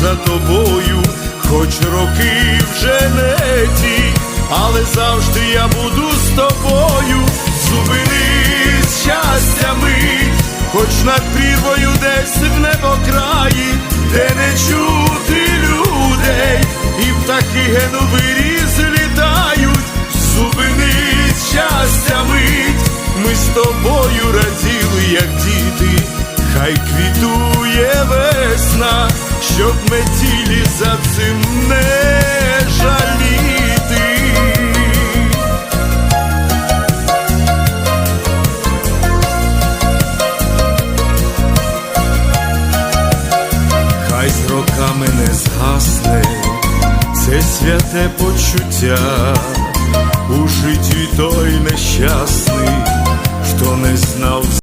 за тобою, хоч роки вже не ті, але завжди я буду з тобою. Зупинись щастя мить, хоч над прірвою десь в небокраї, де не чути людей, і птахи геновирі злітають, зупинись щастя мить, ми з тобою раділи, як діти, хай квітує весна, щоб метілі за цим не жаліти. Хай з роками не згасне це святе почуття у житті той нещасний, хто не знав